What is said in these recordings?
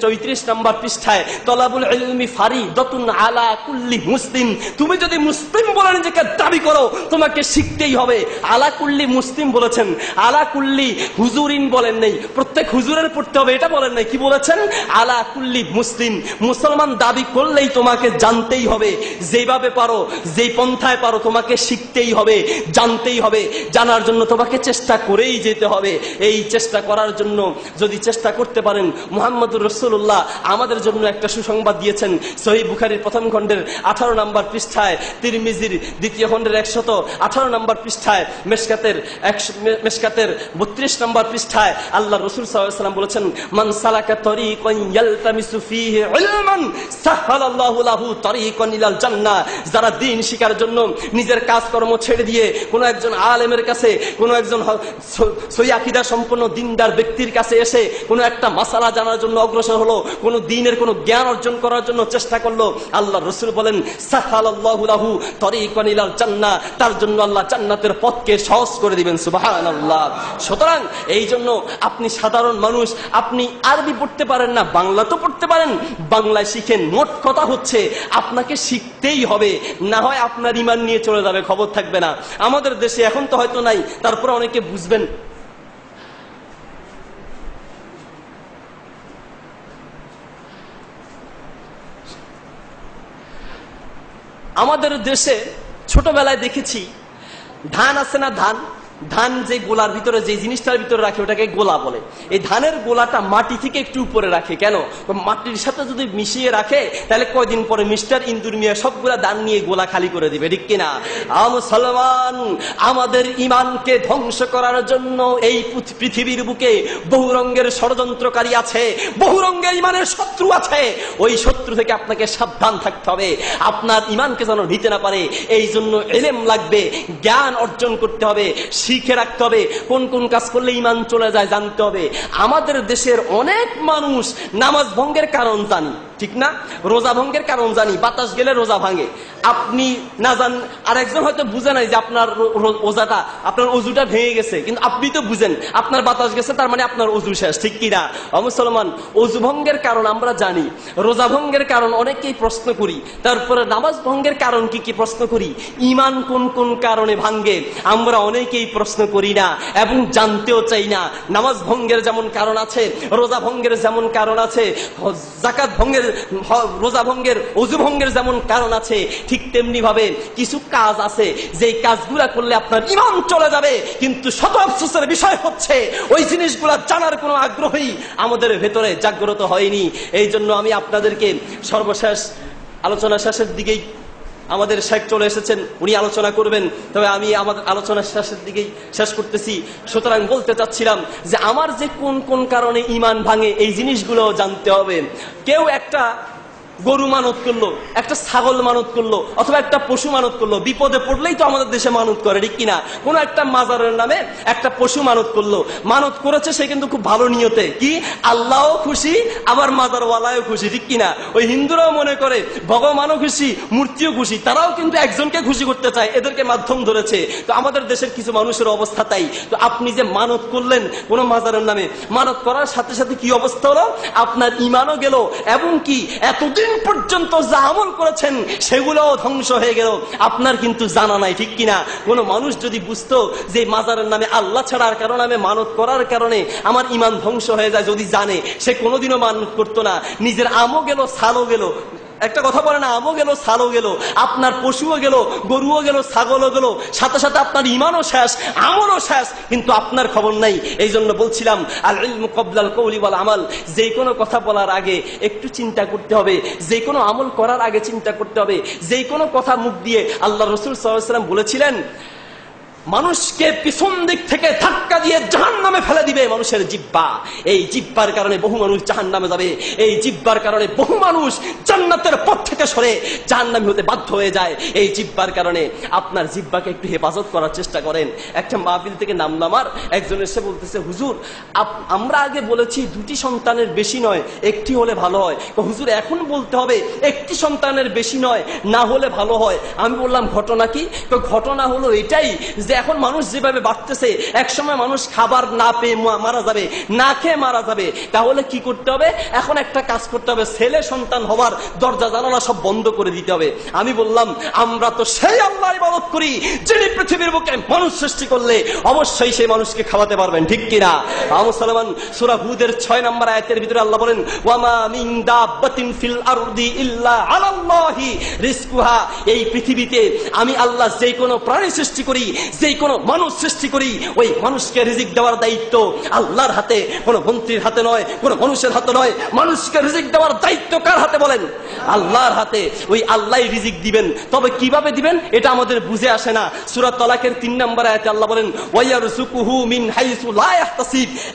চৌত্রিশ নম্বর পৃষ্ঠায়, তলাবুল ফারি দতুন আলা কুল্লি মুসলিম। তুমি যদি মুসলিম বলে নিজেকে দাবি করো, তোমাকে শিখতেই হবে। আলা কুল্লি মুসলিম বলেছেন। আলা কুল্লি হুজুরিন বলেন নেই। প্রত্যেক হুজুরের পড়তে হবে, এটা বলেন নাই। কি বলেছেন? আলা কুল্লি মুসলিম। মুসলমান দাবি করলেই তোমাকে জানতেই হবে। যেভাবে পারো, যেই পন্থায় পারো, তোমাকে শিখতেই হবে, জানতেই হবে। জানার জন্য তোমাকে চেষ্টা করেই যেতে হবে। এই চেষ্টা করার জন্য যদি চেষ্টা করতে পারেন, মুহাম্মদুর রসুল্লাহ আমাদের জন্য একটা সুসংবাদ দিয়েছেন। সহি বুখারির প্রথম খণ্ডের আঠারো নম্বর পৃষ্ঠায়, তিরমিজির দ্বিতীয় খণ্ডের একশত আঠারো নম্বর পৃষ্ঠায়, মেশকাতের একশো, মে- মেশকাতের বত্রিশ নম্বর পৃষ্ঠায় আল্লাহ রসুল সাল্লাম বলেছেন, মান সালাকা জান্নাহ। যারা দিন শিকার জন্য নিজের কাজকর্ম ছেড়ে দিয়ে কোন একজন আলেমের কাছে, কোন একজন সম্পন্ন দিনদার ব্যক্তির কাছে এসে কোন একটা মাসালা জানার জন্য অগ্রসর হলো, কোন দিনের কোন জ্ঞান অর্জন করার জন্য চেষ্টা করল। আল্লাহ রসুল বলেন সাহহালাল্লাহু লাহু তরিকান তার জন্য আল্লাহ জান্নাতের পথকে সহজ করে দিবেন, সুবহানাল্লাহ। সুতরাং এই জন্য আপনি সাধারণ মানুষ, আপনি আরবি পড়তে পারেন না, বাংলা তো পড়তে পারেন। বাংলায় শিখেন, মোট কথা হচ্ছে আপনাকে শিখতেই হবে, না হয় আপনার ইমান নিয়ে চলে যাবে, খবর থাকবে না। আমাদের দেশে এখন তো হয়তো নাই, তারপরে অনেকে বুঝবেন আমাদের দেশে ছোটবেলায় দেখেছি ধান আছে না ধান? ধান যে গোলার ভিতরে, যে জিনিসটার ভিতরে রাখে, ওটাকে গোলা বলে। এই ধানের গোলাটা মাটি থেকে একটু উপরে রাখে। কেন? মাটির সাথে যদি মিশিয়ে রাখে, তাহলে কয়দিন পরে মিস্টার ইন্দুর মিয়া সবগুলা ধান নিয়ে গোলা খালি করে দিবে, ঠিক কিনা? মুসলমান, আমাদের ইমানকে ধ্বংস করার জন্য এই পৃথিবীর বুকে বহু রঙ্গের ষড়যন্ত্রকারী আছে, বহু রঙ্গের ইমানের শত্রু আছে। ওই শত্রু থেকে আপনাকে সাবধান থাকতে হবে। আপনার ইমানকে যেন নিতে না পারে এই জন্য এলেম লাগবে, জ্ঞান অর্জন করতে হবে। শিখে রাখতে হবে। কোন কোন কাজ করলে ইমান চলে যায় জানতে হবে। আমাদের দেশের অনেক মানুষ নামাজ ভঙ্গের কারণ জানি। ঠিক না? রোজা ভঙ্গের কারণ জানি, বাতাস গেলে রোজা ভাঙে। আপনি না জান আর একজন হয়তো বুঝে নাই যে আপনার রো- আপনার অজুটা ভেঙে গেছে, কিন্তু আপনি তো বুঝেন, আপনার বাতাস গেছে, তার মানে আপনার অজু শেষ, ঠিক কিনা? মুসলমান, অজু ভঙ্গের কারণ আমরা জানি, রোজা ভঙ্গের কারণ অনেকেই প্রশ্ন করি, তারপরে নামাজ ভঙ্গের কারণ কি কি প্রশ্ন করি? ইমান কোন কোন কারণে ভাঙ্গে আমরা অনেকেই প্রশ্ন করি না, এবং জানতেও চাই না, নামাজ ভঙ্গের যেমন কারণ আছে, রোজা ভঙ্গের যেমন কারণ আছে জাকাত ভঙ্গের হ- রোজা ভঙ্গের, অজু ভঙ্গের যেমন কারণ আছে, ঠিক তেমনি ভাবে কিছু কাজ আছে, যেই কাজগুলা করলে আপনার ইমান চলে যাবে। কিন্তু শত আফসোসের বিষয় হচ্ছে, ওই জিনিসগুলা জানার কোনো আগ্রহই আমাদের ভেতরে জাগ্রত হয়নি। এই জন্য আমি আপনাদেরকে সর্বশেষ আলোচনা শেষের দিকেই আমাদের শেখ চলে এসেছেন, উনি আলোচনা করবেন। তবে আমি আমাদের আলোচনা শেষের দিকেই শেষ করতেছি। সুতরাং বলতে চাচ্ছিলাম যে আমার যে কোন কোন কারণে ইমান ভাঙে, এই জিনিসগুলো জানতে হবে। কেউ একটা গরু মানত করল, একটা ছাগল মানত করল, অথবা একটা পশু মানত করল, বিপদে পড়লেই তো আমাদের দেশে মানত করে, ঠিক কিনা? কোনো একটা মাজারের নামে একটা পশু মানত করল। মানত করেছে সে কিন্তু খুব ভালো নিয়তে। কি? আল্লাহও খুশি, আবার মাজারওয়ালাও খুশি, ঠিক কিনা? ওই হিন্দুরাও মনে করে, ভগবানও খুশি, মূর্তিও খুশি, তারাও কিন্তু একজনকে খুশি করতে চায়, এদেরকে মাধ্যম ধরেছে। তো আমাদের দেশের কিছু মানুষের অবস্থা তাই। তো আপনি যে মানত করলেন কোন মাজারের নামে, মানত করার সাথে সাথে কি অবস্থা হলো? আপনার ইমানও গেল, এবং কি এতদিন পর্যন্ত যা আমল করেছেন সেগুলোও ধ্বংস হয়ে গেল। আপনার কিন্তু জানা নাই, ঠিক কিনা? কোনো মানুষ যদি বুঝতো যে মাজারের নামে আল্লাহ ছাড়ার কারণে আমি মানত করার কারণে আমার ইমান ধ্বংস হয়ে যায়, যদি জানে, সে কোনোদিনও মানত করতো না। নিজের আমও গেল, সালও গেল একটা কথা বলে না, আমও গেল, সালও গেল, আপনার পশুও গেল, গরুও গেল, ছাগলও গেল, সাথে সাথে আপনার ইমানও শেষ, আমলও শেষ, কিন্তু আপনার খবর নাই। এই জন্য বলছিলাম আল ইলমু কবলাল কৌলি বল আমল, যে কোনো কথা বলার আগে একটু চিন্তা করতে হবে, যে কোনো আমল করার আগে চিন্তা করতে হবে, যে কোনো কথা মুখ দিয়ে আল্লাহ রসুল সাল্লাম বলেছিলেন মানুষকে পিছন দিক থেকে ধাক্কা দিয়ে জাহান নামে ফেলে দিবে মানুষের জিব্বা এই জিব্বার কারণে বহু মানুষ জাহান নামে যাবে। এই জিব্বার কারণে বহু মানুষ জান্নাতের পথ থেকে সরে জাহান নামে হতে বাধ্য হয়ে যায়। এই জিব্বার কারণে আপনার জিব্বাকে একটু হেফাজত করার চেষ্টা করেন। একটা মাহফিল থেকে নামলাম আর একজন এসে বলতেছে, হুজুর আমরা আগে বলেছি দুটি সন্তানের বেশি নয়, একটি হলে ভালো হয়। হুজুর, এখন বলতে হবে একটি সন্তানের বেশি নয়, না হলে ভালো হয়। আমি বললাম, ঘটনা কি? তো ঘটনা হলো এটাই যে এখন মানুষ যেভাবে বাড়তেছে, একসময় মানুষ খাবার না পেয়ে মারা যাবে, না খেয়ে মারা যাবে, তাহলে কি করতে হবে? এখন একটা কাজ করতে হবে, ছেলে সন্তান হওয়ার দরজা জানালা সব বন্ধ করে দিতে হবে। আমি বললাম, আমরা তো সেই আল্লাহ ইবাদত করি, যিনি পৃথিবীর বুকে মানুষ সৃষ্টি করলে অবশ্যই সেই মানুষকে খাওয়াতে পারবেন, ঠিক কিনা? মুসলমান সুরা হুদের ছয় নম্বর আয়াতের ভিতরে আল্লাহ বলেন, ওয়ামা মিন দাব্বাতিন ফিল আরদি ইল্লা আলাল্লাহি রিজকুহা। এই পৃথিবীতে আমি আল্লাহ যেই কোনো প্রাণী সৃষ্টি করি যেই কোনো মানুষ সৃষ্টি করি, ওই মানুষকে রিজিক দেওয়ার দায়িত্ব আল্লাহর হাতে, কোনো মন্ত্রীর হাতে নয়, কোনো মানুষের হাতে নয়। মানুষকে রিজিক দেওয়ার দায়িত্ব কার হাতে বলেন? আল্লাহর হাতে। ওই আল্লাহ রিজিক দিবেন। তবে কীভাবে দিবেন? এটা আমাদের বুঝে আসে না। সুরাত তলাকের তিন নম্বর আয়াতে আল্লাহ বলেন মিন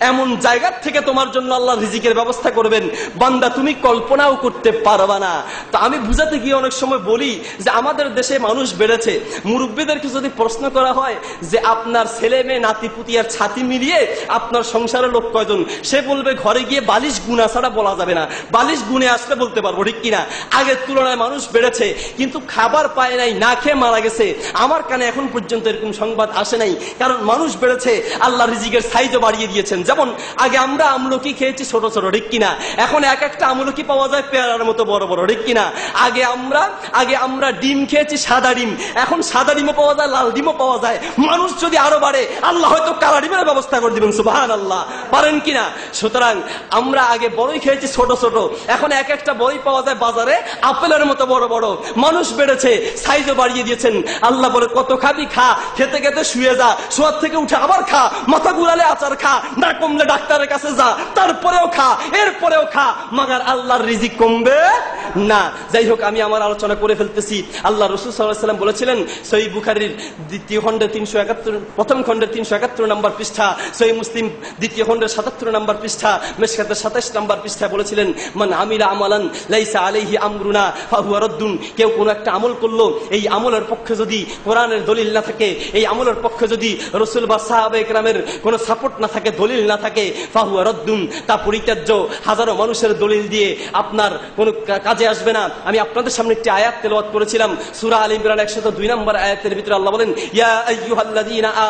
এমন জায়গা থেকে তোমার জন্য আল্লাহ রিজিকের ব্যবস্থা করবেন। বান্দা, তুমি কল্পনাও করতে পারবা না। তো আমি বুঝাতে গিয়ে অনেক সময় বলি যে, আমাদের দেশে মানুষ বেড়েছে। মুরব্বীদেরকে যদি প্রশ্ন করা হয় যে আপনার ছেলে মেয়ে, নাতি পুতি আর ছাতি মিলিয়ে আপনার সংসারের লোক কয়জন? সে বলবে, ঘরে গিয়ে বালিশ গুণা ছাড়া বলা যাবে না। বালিশ গুনে আসলে বলতে পারব, ঠিক কিনা? আগের তুলনায় মানুষ বেড়েছে, কিন্তু খাবার পায় নাই, না খেয়ে মারা গেছে। আমার কানে এখন পর্যন্ত এরকম সংবাদ আসে নাই, কারণ মানুষ বেড়েছে, আল্লাহ রিজিকের সাইজও বাড়িয়ে দিয়েছেন। যেমন, আগে আমরা আমলকি খেয়েছি ছোট ছোট, ঠিক কিনা? এখন এক একটা আমলকি পাওয়া যায় পেয়ারার মতো বড় বড়, ঠিক কিনা? আগে আমরা আগে আমরা ডিম খেয়েছি সাদা ডিম, এখন সাদা ডিমও পাওয়া যায়, লাল ডিমও পাওয়া যায়। মানুষ যদি আরও বাড়ে, আল্লাহ হয়তো কালা ডিমের ব্যবস্থা করে দিবেন সুবাহান আল্লাহ পারেন কিনা? সুতরাং আমরা আগে বড়ই খেয়েছি, ছোট ছোট। এখন এক একটা বই পাওয়া যায় বাজারে, আপেলের মতো বড় বড়। মানুষ বেড়েছে, সাইজও বাড়িয়ে দিয়েছেন। আল্লাহ বলে, কত খাবি, খা। খেতে খেতে শুয়ে যা। শোয়ার থেকে উঠে আবার খা। মাথা গুলালে আচার খা। না কমলে ডাক্তারের কাছে যা। তারপরেও খা। এরপরেও খা। মাগার আল্লাহর রিজিক কমবে। না যাই হোক আমি আমার আলোচনা করে ফেলতেছি। আল্লাহ রসুল সাল্লাম বলেছিলেন সই বুখারির দ্বিতীয় খণ্ডের তিনশো একাত্তর, প্রথম খণ্ডের তিনশো একাত্তর নম্বর পৃষ্ঠা সই মুসলিম দ্বিতীয় খণ্ডের সাতাত্তর নম্বর পৃষ্ঠা মেশকাতের সাতাইশ নম্বর পৃষ্ঠায় বলেছিলেন, মান আমিলা আমালান লাইসা আলাইহি আমরুনা ফাহুয়া রদ্দুন। কেউ কোনো একটা আমল করল, এই আমলের পক্ষে যদি কোরআনের দলিল না থাকে, এই আমলের পক্ষে যদি রসুল বা সাহাবে একরামের কোনো সাপোর্ট না থাকে, দলিল না থাকে, ফাহুয়া রদ্দুন, তা পরিত্যাজ্য হাজারো মানুষের দলিল দিয়ে আপনার কোনো কা- কাজে আসবে না। আমি আপনাদের সামনে একটি আয়াত তেলবাদ করেছিলাম। সুরা আল ইমরান 102 নম্বর আয়াতের ভিতরে আল্লাহ বলেন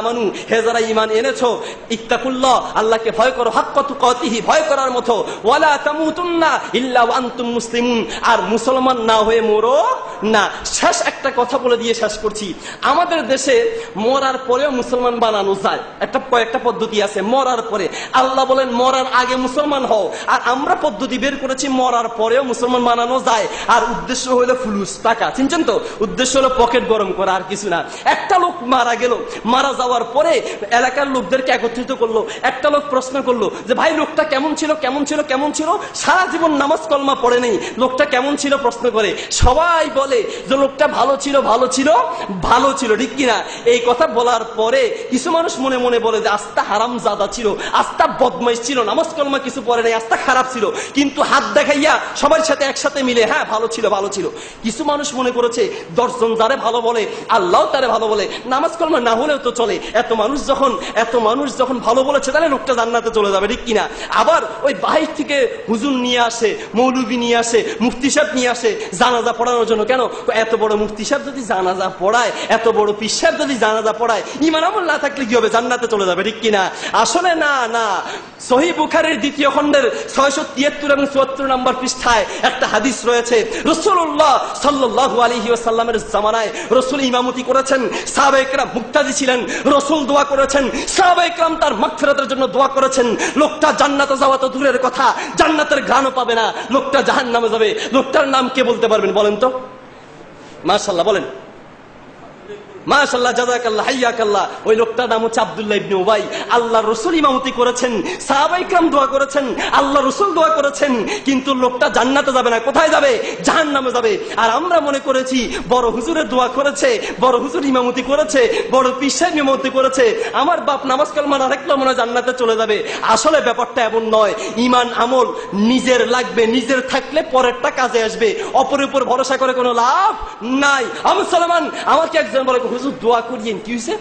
আমানু এনেছো আল্লাহকে ভয় করো, হাক্কা তুকাতিহি, ভয় করার মতো, ওয়ালা তামুতুন্না ইল্লা আনতুম মুসলিমুন। আর মুসলমান না হয়ে মরো না, শেষ একটা কথা বলে দিয়ে শেষ করছি। আমাদের দেশে মরার পরেও মুসলমান বানানো যায়। একটা কয়েকটা পদ্ধতি আছে, মরার পরে। আল্লাহ বলেন, মরার আগে মুসলমান হও। আর আমরা পদ্ধতি বের করেছি, মরার পরেও মুসলমান বানানো যায়। আর উদ্দেশ্য হলো ফুলুস, টাকা। চিনছেন তো? উদ্দেশ্য হলো পকেট গরম করা, আর কিছু না। একটা লোক মারা গেল, মারা যাওয়ার পরে এলাকার লোকদেরকে একত্রিত করল। একটা লোক প্রশ্ন করল যে, ভাই, লোকটা কেমন ছিল কেমন ছিল কেমন ছিল? সারা জীবন নামাজ কলমা পড়ে নেই। লোকটা কেমন ছিল? প্রশ্ন করে। সবাই বলে যে লোকটা ভালো ছিল ভালো ছিল ভালো ছিল, ঠিক কিনা? এই কথা বলার পরে কিছু মানুষ মনে মনে বলে যে আস্তা হারাম জাদা ছিল আস্তা বদমাইশ ছিল, নামাজ কলমা কিছু পড়ে নাই আস্তা খারাপ ছিল। কিন্তু হাত দেখাইয়া সবার সাথে একসাথে মিলে হ্যাঁ ভালো ছিল ভালো ছিল। কিছু মানুষ মনে করেছে, দশজন যারে ভালো বলে, আল্লাহ তারে ভালো বলে, নামাজ কলমা না হলেও তো চলে। এত মানুষ যখন, এত মানুষ যখন ভালো বলেছে, তাহলে লোকটা জান্নাতে চলে যাবে, ঠিক কিনা? আবার ওই বাহির থেকে হুজুর নিয়ে আসে, মৌলবি নিয়ে আসে, মুফতি সাহেব নিয়ে আসে, জানাজা পড়ানোর জন্য। কেন এত বড় মুফতি সাহেব যদি জানাজা পড়ায়, এত বড় পিস সাহেব যদি জানাজা পড়ায়, ইমান আমল না থাকলে কি হবে? জান্নাতে চলে যাবে, ঠিক কিনা? আসলে না না। সহি বুখারের দ্বিতীয় খণ্ডের ছয়শো তিয়াত্তর এবং চুয়াত্তর নম্বর পৃষ্ঠায় একটা হাদিস রয়েছে। রসুল্লাহ সাল্লাহ আলহি সাল্লামের জামানায় রসুল ইমামতি করেছেন সাহাবাইকরাম মুক্তাজি ছিলেন, রসুল দোয়া করেছেন সাহাবাইকরাম তার মাগফিরাতের জন্য দোয়া করেছেন। লোকটা জান্নাতে যাওয়া তো দূরের কথা, জান্নাতের ঘ্রাণও পাবে না, লোকটা জাহান নামে যাবে। লোকটার নাম কে বলতে পারবেন বলেন তো? মাশাল্লাহ বলেন ইমামতি জান্নাতে করেছি, বড় পিসার ইমামতি করেছে আমার বাপ নামাজ কালমা না মনে জান্নাতে চলে যাবে। আসলে ব্যাপারটা এমন নয়, ইমান আমল নিজের লাগবে, নিজের থাকলে পরেরটা কাজে আসবে, অপরের উপর ভরসা করে কোনো লাভ নাই। আমি সালমান, আমাকে একজন বলে হুজুর দোয়া করিয়েন। কি হয়েছে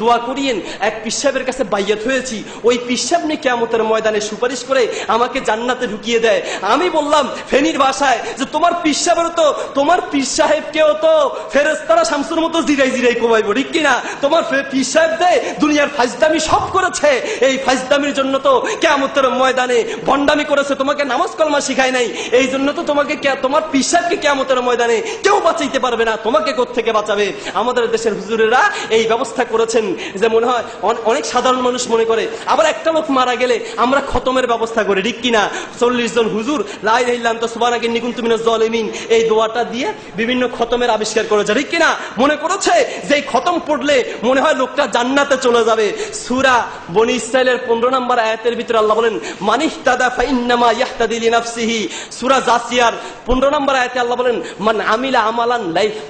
দোয়া করিয়েন, এক পিসাবের কাছে বাইয়াত হয়েছি। ওই পিসাব নিয়ে কেমতের ময়দানে সুপারিশ করে আমাকে জান্নাতে ঢুকিয়ে দেয়। আমি বললাম, ফেনীর ভাষায় যে তোমার পিসাবের তো, তোমার পীর সাহেবকেও তো ফেরেস্তারা শামসুর মতো জিরাই জিরাই কমাইবো, ঠিক কিনা? তোমার পীর সাহেব দে দুনিয়ার ফাইজদামি সব করেছে। এই ফাইজদামির জন্য তো কেমতের ময়দানে ভণ্ডামি করেছে। তোমাকে নামাজ কলমা শিখায় নাই। এই জন্য তো তোমাকে তোমার পীর সাহেবকে কেমতের ময়দানে কেউ বাঁচাইতে পারবে না। তোমাকে থেকে বাঁচাবে? আমাদের দেশের হুজুরেরা এই ব্যবস্থা করেছেন যে মনে হয় অনেক সাধারণ মানুষ মনে করে, আবার একটা লোক মারা গেলে আমরা খতমের ব্যবস্থা করি, ঠিক কিনা? চল্লিশ জন হুজুর লাই রহিলাম তো সুবানাকে নিকুন তুমি জলেমিন এই দোয়াটা দিয়ে বিভিন্ন খতমের আবিষ্কার করেছে, ঠিক কিনা? মনে করেছে যে খতম পড়লে মনে হয় লোকটা জান্নাতে চলে যাবে। সুরা বনি ইসরায়েলের পনেরো নম্বর আয়াতের ভিতরে আল্লাহ বলেন, মানিহতাদা ফাইন্নামা ইয়াহতাদি লিনাফসিহি। সূরা জাসিয়ার 15 নম্বর আয়াতে আল্লাহ বলেন, মান আমিলা আমালান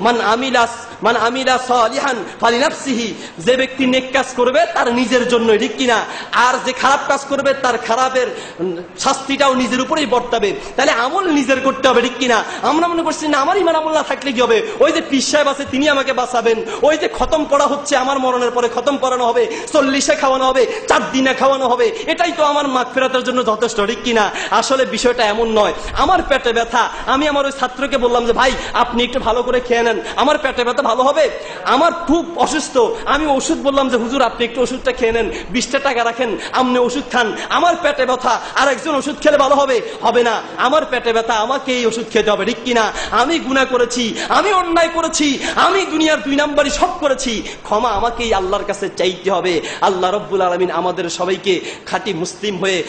মান আমিলা মান আমিলা যে ব্যক্তি নেক কাজ করবে, তার নিজের জন্য ঠিক কিনা? আর যে খারাপ কাজ করবে, তার খারাপের শাস্তিটাও নিজের উপরেই বর্তাবে। তাহলে আমল নিজের করতে হবে, ঠিক কিনা? আমরা মনে করছি, না, আমার ইমান আমল না থাকলে কি হবে? ওই যে সাহেব আছে, তিনি আমাকে বাঁচাবেন। ওই যে খতম হচ্ছে, আমার মরণের পরে খতম হবে। চল্লিশে খাওয়ানো হবে, চার দিনে খাওয়ানো হবে। এটাই তো আমার মাগ ফেরাতের জন্য যথেষ্ট, ঠিক কিনা? আসলে বিষয়টা এমন নয়। আমার পেটে ব্যথা। আমি আমার ওই ছাত্রকে বললাম যে, ভাই, আপনি একটু ভালো করে খেয়ে নেন। আমার পেটে ব্যথা ভালো হবে? আমার খুব অসুস্থ। আমি ওষুধ বললাম যে, হুজুর, আপনি একটু ওষুধটা খেয়ে নেন, বিশটা টাকা রাখেন আপনি ওষুধ খান। আমার পেটে ব্যথা আর একজন ওষুধ খেলে ভালো হবে? হবে না, আমার পেটে ব্যথা, আমাকে এই ওষুধ খেতে হবে, ঠিক কিনা? আমি গুণা করেছি, আমি অন্যায় করেছি, আমি দুনিয়ার দুই নাম্বারই সব করেছি। ক্ষমা আমাকেই আল্লাহর কাছে চাইতে হবে। আল্লাহ রব্বুল আলমিন আমাদের সবাইকে খাঁটি মুসলিম হয়ে